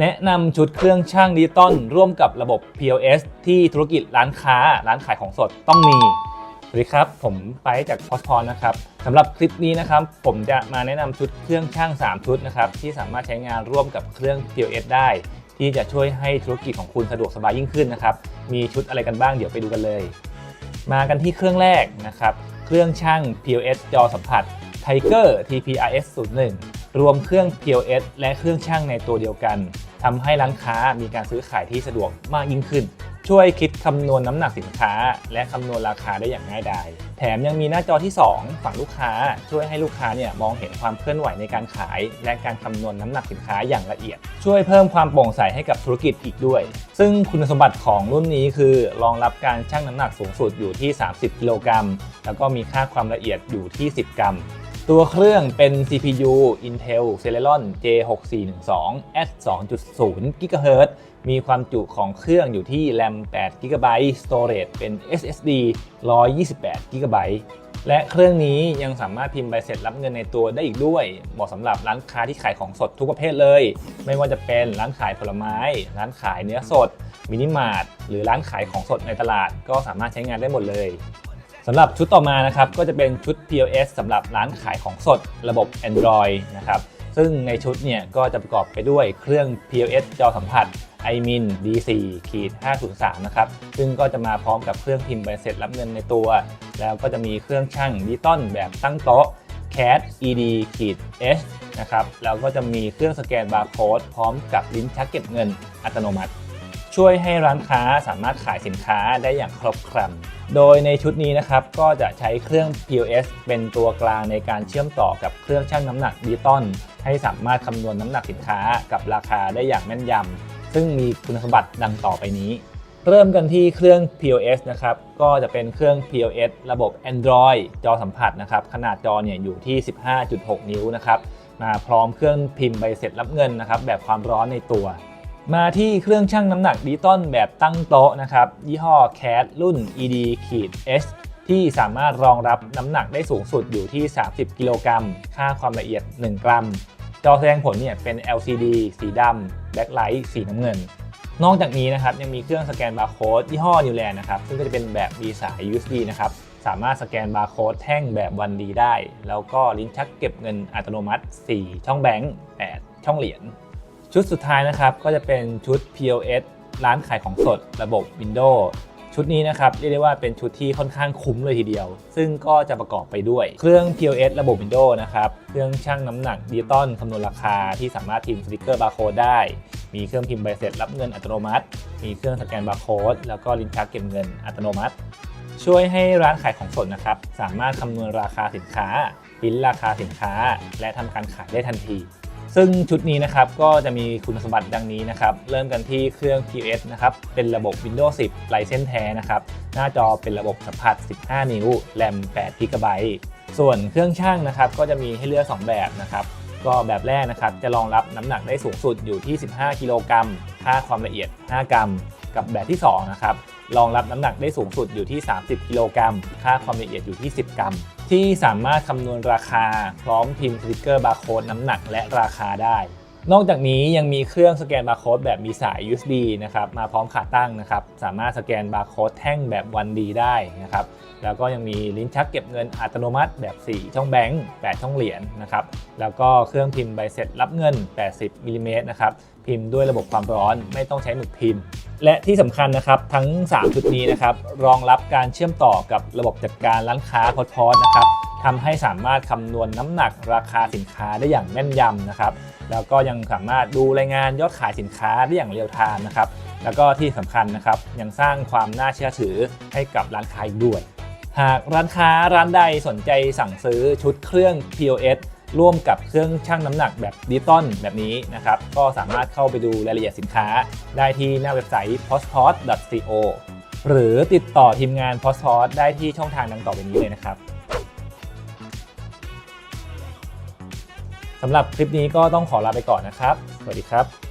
แนะนำชุดเครื่องช่างดิจิตอลร่วมกับระบบ POS ที่ธุรกิจร้านค้า ร้านขายของสดต้องมี สวัสดีครับ ผมไปจากพอสพอนะครับสำหรับคลิปนี้นะครับ ผมจะมาแนะนำชุดเครื่องช่าง 3 ชุดนะครับ ที่สามารถใช้งานร่วมกับเครื่อง POS ได้ ที่จะช่วยให้ธุรกิจของคุณสะดวกสบายยิ่งขึ้นนะครับ มีชุดอะไรกันบ้างเดี๋ยวไปดูกันเลย มากันที่เครื่องแรกนะครับ เครื่องช่าง POS จอสัมผัส Tiger TPRS 01รวมเครื่อง POS และเครื่องช่างในตัวเดียวกัน ทำให้ร้านค้ามีการซื้อขายที่สะดวกมากยิ่งขึ้น ช่วยคิดคำนวณน้ำหนักสินค้า และคำนวณราคาได้อย่างง่ายดาย แถมยังมีหน้าจอที่ 2 ฝั่งลูกค้า ช่วยให้ลูกค้าเนี่ยมองเห็นความเคลื่อนไหวในการขาย และการคำนวณน้ำหนักสินค้าอย่างละเอียด ช่วยเพิ่มความโปร่งใสให้กับธุรกิจอีกด้วย ซึ่งคุณสมบัติของรุ่นนี้คือรองรับการชั่งน้ำหนักสูงสุดอยู่ที่ 30 กิโลกรัมแล้วก็มีค่าความละเอียดอยู่ที่ 10 กรัม ตัวเครื่องเป็น CPU Intel Celeron J6412 S 2.0 GHz มีความจุของเครื่องอยู่ที่ RAM 8 GB Storage เป็น SSD 128 GB และเครื่องนี้ยังสามารถพิมพ์ใบเสร็จรับเงินในตัวได้อีกด้วย เหมาะสำหรับร้านค้าที่ขายของสดทุกประเภทเลย ไม่ว่าจะเป็นร้านขายผลไม้ ร้านขายเนื้อสด มินิมาร์ท หรือร้านขายของสดในตลาดก็สามารถใช้งานได้หมดเลย สำหรับชุดต่อมานะครับก็จะเป็นชุด POS สำหรับร้านขายของสดระบบ Android นะครับซึ่งในชุดเนี่ยก็จะประกอบไปด้วยเครื่อง POS จอสัมผัส iMin D4 ขีด503 นะครับ ซึ่งก็จะมาพร้อมกับเครื่องพิมพ์ใบเสร็จรับเงินในตัว แล้วก็จะมีเครื่องช่างดิจิตอลแบบตั้งโต๊ะ CAD ED ขีด H นะครับ แล้วก็จะมีเครื่องสแกนบาร์โค้ดพร้อมกับลิ้นชักเก็บเงินอัตโนมัติ ช่วยให้ร้านค้าสามารถขายสินค้าได้อย่างครบครัน โดยในชุดนี้นะครับก็จะใช้เครื่อง POS เป็นตัวกลางในการเชื่อมต่อกับเครื่องชั่งน้ำหนักดิจิตอลให้สามารถคำนวณน้ำหนักสินค้ากับราคาได้อย่างแม่นยำซึ่งมีคุณสมบัติดังต่อไปนี้ เริ่มกันที่เครื่อง POS นะครับก็จะเป็นเครื่อง POS ระบบ Android จอสัมผัสนะครับขนาดจอเนี่ยอยู่ที่ 15.6 นิ้วนะครับมาพร้อมเครื่องพิมพ์ใบเสร็จรับเงินนะครับแบบความร้อนในตัว มาที่เครื่องชั่งน้ำหนักดิจิตอลแบบตั้งโต๊ะนะครับ ยี่ห้อ CAT รุ่น ED H ที่สามารถรองรับน้ำหนักได้สูงสุดอยู่ที่ 30 กิโลกรัม ค่าความละเอียด 1 กรัม จอแสดงผลเนี่ยเป็น LCD สีดำ Backlight สีน้ำเงิน นอกจากนี้นะครับยังมีเครื่องสแกนบาร์โค้ดยี่ห้อ New Land นะครับซึ่งก็จะเป็นแบบมีสาย USB นะครับสามารถสแกนบาร์โค้ดแท่งแบบวันดีได้ แล้วก็ลิ้นชักเก็บเงินอัตโนมัติ 4 ช่องแบงค์8ช่องเหรียญ ชุดสุดท้ายนะครับก็จะเป็นชุด POS ร้านขายของสดระบบ Windows ชุดนี้นะครับเรียกได้ว่าเป็นชุดที่ค่อนข้างคุ้มเลยทีเดียว ซึ่งก็จะประกอบไปด้วย เครื่อง POS ระบบ Windows นะครับเครื่องชั่งน้ำหนักดิจิตอลคำนวณราคาที่สามารถพิมพ์สติกเกอร์บาร์โค้ดได้ มีเครื่องพิมพ์ใบเสร็จรับเงินอัตโนมัติ มีเครื่องสแกนบาร์โค้ดแล้วก็ลิ้นชักเก็บเงินอัตโนมัติ ช่วยให้ร้านขายของสดนะครับสามารถคำนวณราคาสินค้าปริ้นราคาสินค้า และทำการขายได้ทันที ซึ่งชุดนี้นะครับก็จะมีคุณสมบัติดังนี้นะครับ เริ่มกันที่เครื่อง POS นะครับ เป็นระบบ Windows 10 ไลเซนแท้นะครับ หน้าจอเป็นระบบสัมผัส 15 นิ้ว แรม8 GB ส่วนเครื่องช่างนะครับก็จะมีให้เลือก 2 แบบนะครับ ก็แบบแรกนะครับจะรองรับน้ำหนักได้สูงสุดอยู่ที่ 15 กิโลกรัมค่าความละเอียด 5 กรัม กับแบบที่2นะครับรองรับน้ำหนักได้สูงสุดอยู่ที่ 30 กิโลกรัม ค่าความละเอียดอยู่ที่ 10 กรัม ที่สามารถคำนวณราคา พร้อมพิมพ์สติกเกอร์บาร์โค้ดน้ำหนักและราคาได้ นอกจากนี้ยังมีเครื่องสแกนบาร์โค้ดแบบมีสาย USB นะครับมาพร้อมขาตั้งนะครับสามารถสแกนบาร์โค้ดแท่งแบบวันดีได้นะครับแล้วก็ยังมีลิ้นชักเก็บเงินอัตโนมัติแบบ 4 ช่องแบงค์8ช่องเหรียญนะครับแล้วก็เครื่องพิมพ์ใบเสร็จรับเงิน 80มิลลิเมตรนะครับพิมพ์ด้วยระบบความร้อนไม่ต้องใช้หมึกพิมพ์ และที่สำคัญนะครับทั้ง3ชุดนี้นะครับรองรับการเชื่อมต่อกับระบบจัดการร้านค้าพอทอสนะครับทำให้สามารถคำนวณน้ำหนักราคาสินค้าได้อย่างแม่นยำนะครับแล้วก็ยังสามารถดูรายงานยอดขายสินค้าได้อย่างเรียลไทม์นะครับแล้วก็ที่สำคัญนะครับยังสร้างความน่าเชื่อถือให้กับร้านค้าอีกด้วย หากร้านค้าร้านใดสนใจสั่งซื้อชุดเครื่อง POS ร่วมกับเครื่องชั่งน้ำหนักแบบดิจิตอลแบบนี้นะครับ ก็สามารถเข้าไปดูรายละเอียดสินค้า ได้ที่หน้าเว็บไซต์ postpos.co หรือติดต่อทีมงาน postpos ได้ที่ช่องทางดังต่อไปนี้เลยนะครับสำหรับคลิปนี้ก็ต้องขอลาไปก่อนนะครับ สวัสดีครับ